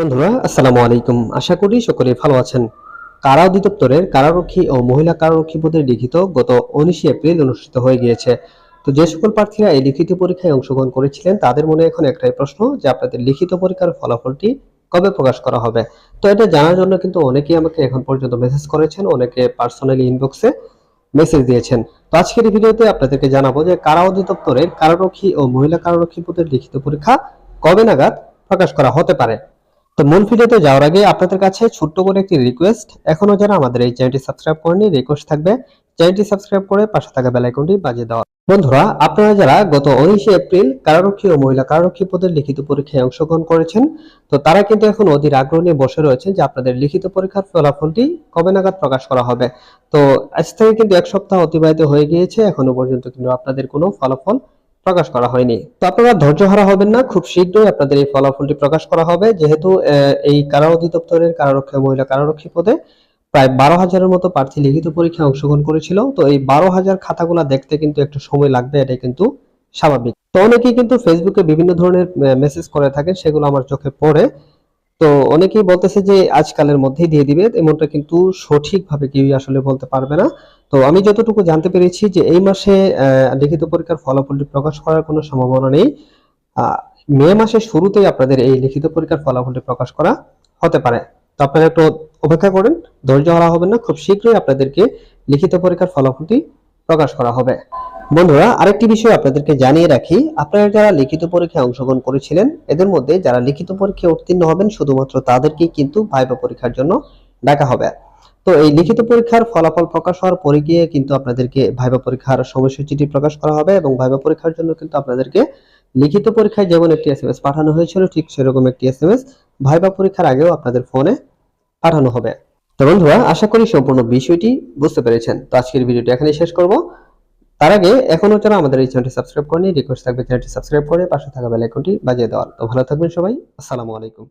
বন্ধুরা, আসসালামু আলাইকুম। আশা করি সকলে ভালো আছেন। কারা অধিদপ্তরের কারারক্ষী ও মহিলা কারারক্ষী পদের লিখিত গত উনিশে এপ্রিল অনুষ্ঠিত হয়ে গিয়েছে। তো যে সকল প্রার্থীরা এই লিখিত পরীক্ষায় অংশগ্রহণ করেছিলেন, তাদের মনে এখন একটাই প্রশ্ন যে আপনাদের লিখিত পরীক্ষার ফলাফলটি কবে প্রকাশ করা হবে? তো এটা জানার জন্য কিন্তু অনেকেই আমাকে এখন পর্যন্ত মেসেজ করেছেন, অনেকে পার্সোনালি ইনবক্সে মেসেজ দিয়েছেন। তো আজকের এই ভিডিওতে আপনাদেরকে জানাব যে কারা অধিদপ্তরের কারারক্ষী ও মহিলা কারারক্ষী পদের লিখিত পরীক্ষা কবে নাগাদ প্রকাশ করা হতে পারে। তো মূল ভিডিওতে যাওয়ার আগে আপনাদের কাছে ছোট্ট করে একটি রিকোয়েস্ট এখনও যারা আমাদের এই চ্যানেলটি সাবস্ক্রাইব করেনি রিকোয়েস্ট থাকবে। চ্যানেলটি সাবস্ক্রাইব করে পাশে থাকা বেল আইকনটি বাজিয়ে দেওয়া। বন্ধুরা, আপনারা যারা গত উনিশে এপ্রিল কারারক্ষী ও মহিলা কারারক্ষী পদের লিখিত পরীক্ষায় অংশগ্রহণ করেছেন, তো তারা কিন্তু এখন অধীর আগ্রহ নিয়ে বসে রয়েছেন যে আপনাদের লিখিত পরীক্ষার ফলাফলটি কবে নাগাদ প্রকাশ করা হবে। তো আজ থেকে কিন্তু এক সপ্তাহ অতিবাহিত হয়ে গিয়েছে, এখনও পর্যন্ত কিন্তু আপনাদের কোনো ফলাফল প্রকাশ করা হয়নি। তো আপনারা ধৈর্য হারা হবেন না, খুব শীঘ্রই আপনাদের এই ফলাফলটি প্রকাশ করা হবে। যেহেতু এই কারা অধিদপ্তরের কারারক্ষী, মহিলা কারারক্ষী পদে প্রায় বারো হাজারের মতো প্রার্থী লিখিত পরীক্ষায় অংশগ্রহণ করেছিল। তো এই বারো হাজার খাতাগুলা দেখতে কিন্তু একটু সময় লাগবে, এটাই কিন্তু স্বাভাবিক। তো অনেকেই কিন্তু ফেসবুকে বিভিন্ন ধরনের মেসেজ করে থাকেন, সেগুলো আমার চোখে পড়ে। তো অনেকেই বলতেছে যে আজকালের মধ্যেই দিয়ে দিবে, এমনটা কিন্তু সঠিকভাবে কেউই আসলে বলতে পারবে না। তো আমি যতটুকু জানতে পেরেছি যে এই মাসে লিখিত পরীক্ষার ফলাফলটি প্রকাশ করার কোনো সম্ভাবনা নেই। মে মাসের শুরুতেই আপনাদের এই লিখিত পরীক্ষার ফলাফলটি প্রকাশ করা হতে পারে। তো আপনারা একটু অপেক্ষা করেন, ধৈর্য হারা হবেন না, খুব শীঘ্রই আপনাদেরকে লিখিত পরীক্ষার ফলাফলটি প্রকাশ করা হবে। বন্ধুরা, আরেকটি বিষয় আপনাদেরকে জানিয়ে রাখি। আপনারা যারা লিখিত পরীক্ষায় অংশগ্রহণ করেছিলেন, এদের মধ্যে যারা লিখিত পরীক্ষায় উত্তীর্ণ হবেন, শুধুমাত্র তাদেরকেই কিন্তু ভাইবা পরীক্ষার জন্য ডাকা হবে। তো এই লিখিত পরীক্ষার ফলাফল প্রকাশ হওয়ার পরে গিয়ে কিন্তু আপনাদেরকে ভাইবা পরীক্ষার সময়সূচিটি প্রকাশ করা হবে এবং ভাইবা পরীক্ষার জন্য কিন্তু আপনাদেরকে লিখিত পরীক্ষায় যেমন একটি এস পাঠানো হয়েছিল, ঠিক সেরকম একটি এসএমএস ভাইবা পরীক্ষার আগেও আপনাদের ফোনে পাঠানো হবে। তো বন্ধুরা, আশা করি সম্পূর্ণ বিষয়টি বুঝতে পেরেছেন। তো আজকের ভিডিওটি এখানেই শেষ করব। তার আগে এখনও যারা আমাদের এই চ্যানেলটি সাবস্ক্রাইব করেনি রিকোয়েস্ট থাকবে চ্যানেলটি সাবস্ক্রাইব করে পাশে থাকা বেল আইকনটি বাজিয়ে দেওয়ার। তো ভালো থাকবেন সবাই, আসসালামু আলাইকুম।